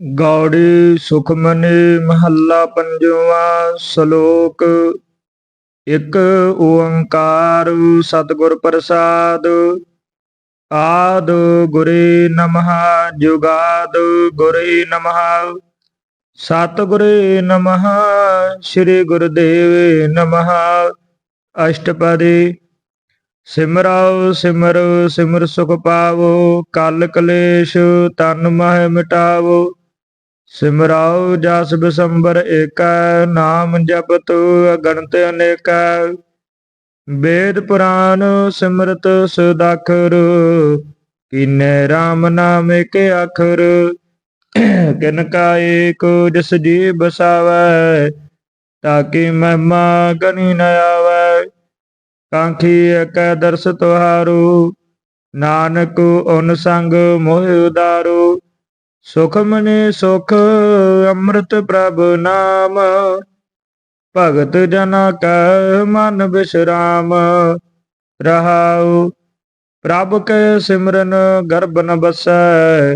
ਗੌੜੀ ਸੁਖਮਨੀ ਮਹੱਲਾ ਪੰਜਵਾ ਸ਼ਲੋਕ। ਇੱਕ ਓੰਕਾਰ ਸਤਿਗੁਰ ਪ੍ਰਸਾਦ। ਆਦ ਗੁਰੇ ਨਮః ਜੁਗਾਦ ਗੁਰੇ ਨਮః। ਸਤਿਗੁਰੇ ਨਮః ਸ੍ਰੀ ਗੁਰਦੇਵ ਨਮః। ਅਸ਼ਟਪਦੀ ਸਿਮਰਉ ਸਿਮਰ ਸਿਮਰ ਸੁਖ ਪਾਵੋ, ਕਲ ਕਲੇਸ਼ ਤਨ ਮਹਿ ਮਿਟਾਵੋ। ਸਿਮਰਾਉ ਜਸ ਬਿਸੰਬਰ ਏਕੈ, ਨਾਮ ਜਪਤ ਅਗਣਤ ਅਨੇਕੈ। ਵੇਦ ਪੁਰਾਨ ਸਿਮਰਤ ਸਦਾਖਰ ਕੀਨੇ RAM ਨਾਮ ਏਕ ਅੱਖਰ ਕਿਨ ਕਾ ਏਕ ਜਿਸ ਜੀ ਬਸਾਵੈ ਤਾਕੀ ਮਹਿਮਾ ਗਨੀ ਨ ਆਵੈ। ਕਾਂਖੀ ਏਕੈ ਦਰਸ ਤੁਹਾਰੂ, ਨਾਨਕ ਓਨ ਸੰਗ ਮੋਹਿ ਉਦਾਰੂ। ਸੁਖ ਮਨੇ ਸੁਖ, ਅੰਮ੍ਰਿਤ ਪ੍ਰਭ ਨਾਮ। ਭਗਤ ਜਨਾ ਕੈ ਮਨ ਬਿਸਰਾਮ। ਰਹਾਉ, ਪ੍ਰਭ ਕੈ ਸਿਮਰਨ ਗਰਭ ਨ ਬਸੈ।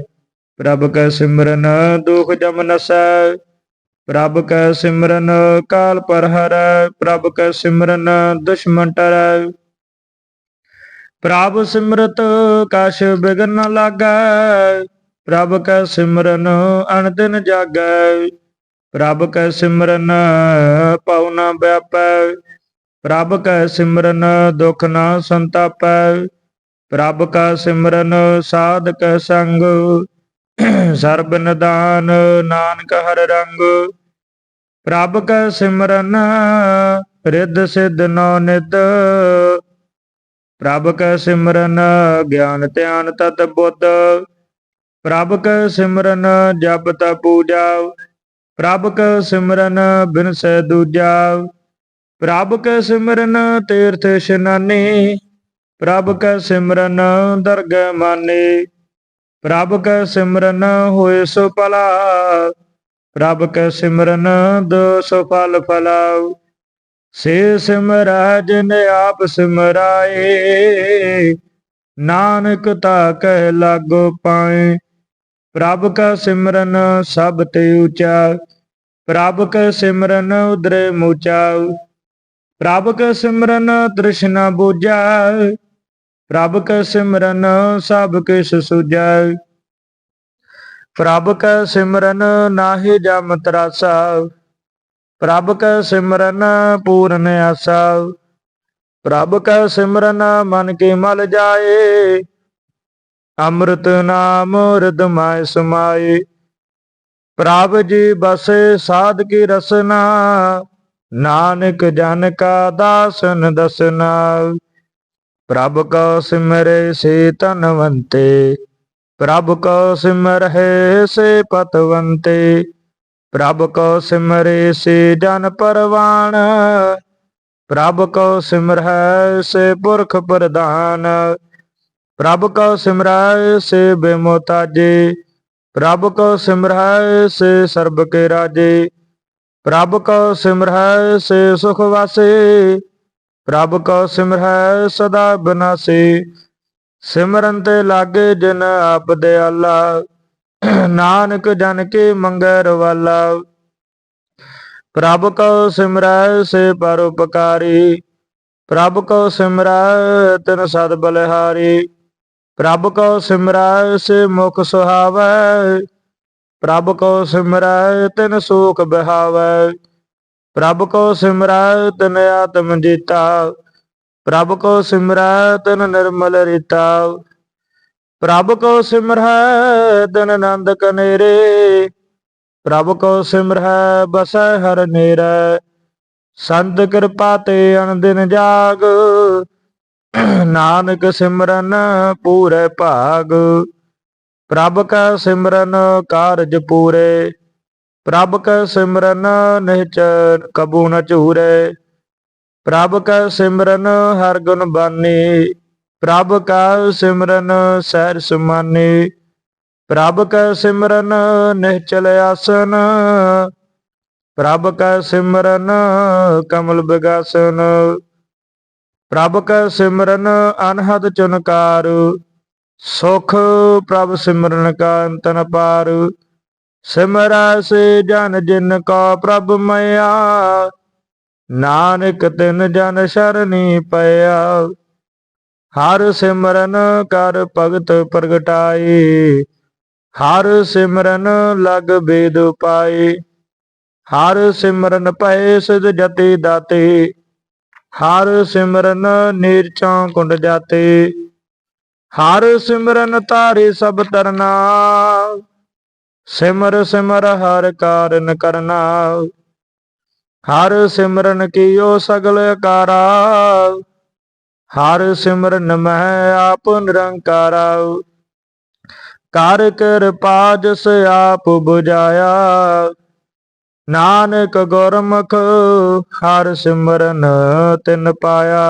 ਪ੍ਰਭ ਕੈ ਸਿਮਰਨ ਦੁਖ ਜਮ ਨਸੈ। ਪ੍ਰਭ ਕੈ ਸਿਮਰਨ ਕਾਲ ਪਰ ਹਰੈ ਪ੍ਰਭ ਕੈ ਸਿਮਰਨ ਦੁਸ਼ਮਨ ਟਰੈ। ਪ੍ਰਭ ਸਿਮਰਤ ਕਛ ਬਿਗਨ ਨ ਲਾਗੈ। ਪ੍ਰਭ ਕੈ ਸਿਮਰਨ ਅਣਦਿਨ ਜਾਗੈ, ਪ੍ਰਭ ਕੈ ਸਿਮਰਨ ਪਉ ਨ ਵਿਆਪੈ, ਪ੍ਰਭ ਕੈ ਸਿਮਰਨ ਦੁਖ ਨ ਸੰਤਾਪੈ, ਪ੍ਰਭ ਕਾ ਸਿਮਰਨ ਸਾਧ ਕੈ ਸੰਗ, ਸਰਬ ਨਿਦਾਨ ਨਾਨਕ ਹਰ ਰੰਗ। ਪ੍ਰਭ ਕੈ ਸਿਮਰਨ ਰਿੱਧ ਸਿੱਧ ਨੌ ਨਿਦ ਪ੍ਰਭ ਕੈ ਸਿਮਰਨ ਗਿਆਨ ਧਿਆਨ ਤਤ ਬੁੱਧ ਪ੍ਰਭ ਕੈ ਸਿਮਰਨ ਜਪ ਤ ਪੂਜਾ ਪ੍ਰਭ ਕੈ ਸਿਮਰਨ ਬਿਨਸੈ ਦੂਜਾ ਪ੍ਰਭ ਕੈ ਸਿਮਰਨ ਤੀਰਥ ਇਸ਼ਨਾਨੀ ਪ੍ਰਭ ਕੈ ਸਿਮਰਨ ਦਰਗ ਮਾਨੇ ਪ੍ਰਭ ਕੈ ਸਿਮਰਨ ਹੋਏ ਸੋ ਭਲਾ ਪ੍ਰਭ ਕੈ ਸਿਮਰਨ ਦੋ ਸੋ ਫਲ ਫਲਾਉ, ਸੇ ਸਿਮਰੈ ਜਿਨ ਆਪ ਸਿਮਰਾਏ, ਨਾਨਕ ਤਾ ਕਹਿ ਲਾਗੋ ਪਾਏ ਪ੍ਰਭ ਕਾ ਸਿਮਰਨ ਸਭ ਤੇ ਉੱਚਾ, ਪ੍ਰਭ ਕਾ ਸਿਮਰਨ ਉਦਰੇ ਮੂਚਾ, ਪ੍ਰਭ ਕਾ ਸਿਮਰਨ ਤ੍ਰਿਸ਼ਨਾ ਬੂਝਾ, ਪ੍ਰਭ ਕਾ ਸਿਮਰਨ ਸਭ ਕਿਛ ਸੁਝਾ। ਪ੍ਰਭ ਕਾ ਸਿਮਰਨ ਨਾਹੀ ਜਮ ਤਰਾਸਾ, ਪ੍ਰਭ ਕਾ ਸਿਮਰਨ ਪੂਰਨ ਆਸਾ, ਪ੍ਰਭ ਕਾ ਸਿਮਰਨ ਮਨ ਕੇ ਮਲ ਜਾਏ ਅੰਮ੍ਰਿਤ ਨਾਮ ਹਿਰਦਮੈ ਸਮਾਏ। ਪ੍ਰਭ ਜੀ ਬਸੇ ਸਾਧ ਕੀ ਰਸਨਾ, ਨਾਨਕ ਜਨ ਕਾ ਦਾਸਨ ਦਸਨਾ। ਪ੍ਰਭ ਕੋ ਸਿਮਰੇ ਸੇ ਤਨਵੰਤੇ ਪ੍ਰਭ ਕੋ ਸਿਮਰਹਿ ਸੇ ਪਤਵੰਤੇ। ਪ੍ਰਭ ਕੋ ਸਿਮਰੇ ਸੇ ਜਨ ਪਰਵਾਨ, ਪ੍ਰਭ ਕੋ ਸਿਮਰਹਿ ਸੇ ਪੁਰਖ ਪ੍ਰਧਾਨ। ਪ੍ਰਭ ਕੋ ਸਿਮਰੈ ਸੇ ਬੇਮੋਤਾਜੇ, ਪ੍ਰਭ ਕੋ ਸਿਮਰੈ ਸੇ ਸਰਬ ਕੇ ਰਾਜੇ, ਪ੍ਰਭ ਕੋ ਸਿਮਰੈ ਸੇ ਸੁਖ ਵਾਸੇ, ਪ੍ਰਭ ਕੋ ਸਿਮਰੈ ਸਦਾ ਬਨਾਸੇ। ਸਿਮਰਨ ਤੇ ਲਾਗੇ ਜਿਨ ਆਪ ਦੇ ਦਿਆਲਾ, ਨਾਨਕ ਜਨ ਕੇ ਮੰਗੈ ਰਵਾਲਾ। ਪ੍ਰਭ ਕੋ ਸਿਮਰੈ ਸੇ ਪਰਉਪਕਾਰੀ, ਪ੍ਰਭ ਕੋ ਸਿਮਰੈ ਤਿਨ ਸਦ ਬਲਿਹਾਰੀ। ਪ੍ਰਭ ਕੋ ਸਿਮਰੈ ਸੇ ਮੁਖ ਸੁਹਾਵੈ, ਪ੍ਰਭ ਕੋ ਸਿਮਰੈ ਤਿਨ ਸੂਖ ਬਹਾਵੈ, ਪ੍ਰਭ ਕੋ ਸਿਮਰੈ ਤਿਨ ਆਤਮ ਜੀਤਾ, ਪ੍ਰਭ ਕੋ ਸਿਮਰੈ ਤਿਨ ਨਿਰਮਲ ਰੀਤਾ, ਪ੍ਰਭ ਕੋ ਸਿਮਰੈ ਤਿਨ ਆਨੰਦ ਕਨੇਰੇ, ਪ੍ਰਭ ਕੋ ਸਿਮਰੈ ਬਸੈ ਹਰ ਨੇਰੈ, ਸੰਤ ਕਿਰਪਾ ਤੇ ਅਨੰਦਿਨ ਜਾਗ ਨਾਨਕ ਸਿਮਰਨ ਪੂਰੇ ਭਾਗ, ਪ੍ਰਭ ਕਾ ਸਿਮਰਨ ਕਾਰਜ ਪੂਰੇ, ਪ੍ਰਭ ਕਾ ਸਿਮਰਨ ਨਿਹਚ ਕਬੂ ਨ ਝੂਰੇ, ਪ੍ਰਭ ਕਾ ਸਿਮਰਨ ਹਰ ਗੁਣ ਬਾਨੀ, ਪ੍ਰਭ ਕਾ ਸਿਮਰਨ ਸਹਿਰ ਸੁਮਾਨੀ, ਪ੍ਰਭ ਕਾ ਸਿਮਰਨ ਨਿਹਚਲ ਆਸਨ, ਪ੍ਰਭ ਕਾ ਸਿਮਰਨ ਕਮਲ ਬਗਾਸਨ। ਪ੍ਰਭ ਕੈ ਸਿਮਰਨ ਅਨਹਦ ਚੁਨਕਾਰ, ਸੁਖ ਪ੍ਰਭ ਸਿਮਰਨ ਕਾ ਅੰਤਨ ਪਾਰ। ਸਿਮਰੈ ਸੇ ਜਨ ਜਿਨ ਕੋ ਪ੍ਰਭ ਮਇਆ, ਨਾਨਕ ਤਿਨ ਜਨ ਸ਼ਰਨੀ ਪਿਆ ਹਰ ਸਿਮਰਨ ਕਰ ਭਗਤ ਪ੍ਰਗਟਾਏ, ਹਰ ਸਿਮਰਨ ਲਗ ਬੇਦ ਪਾਏ। ਹਰ ਸਿਮਰਨ ਪਏ ਸਿਧ ਜਤੀ ਦਾਤੇ ਹਰ ਸਿਮਰਨ ਨੀਰਚੋਂ ਕੁੰਡ ਜਾਤੇ, ਹਰ ਸਿਮਰਨ ਤਾਰੇ ਸਭ ਤਰਨਾ, ਸਿਮਰ ਸਿਮਰ ਹਰ ਕਾਰਨ ਕਰਨਾ, ਹਰ ਸਿਮਰਨ ਕੀਓ ਸਗਲ ਕਾਰਾ ਹਰ ਸਿਮਰਨ ਮਹਿ ਆਪ ਨਿਰੰਕਾਰਾ, ਕਰ ਕਿਰਪਾ ਜਿਸ ਆਪ ਬੁਝਾਇਆ ਨਾਨਕ ਗੁਰਮੁਖ ਹਰ ਸਿਮਰਨ ਤਿਨ ਪਾਇਆ।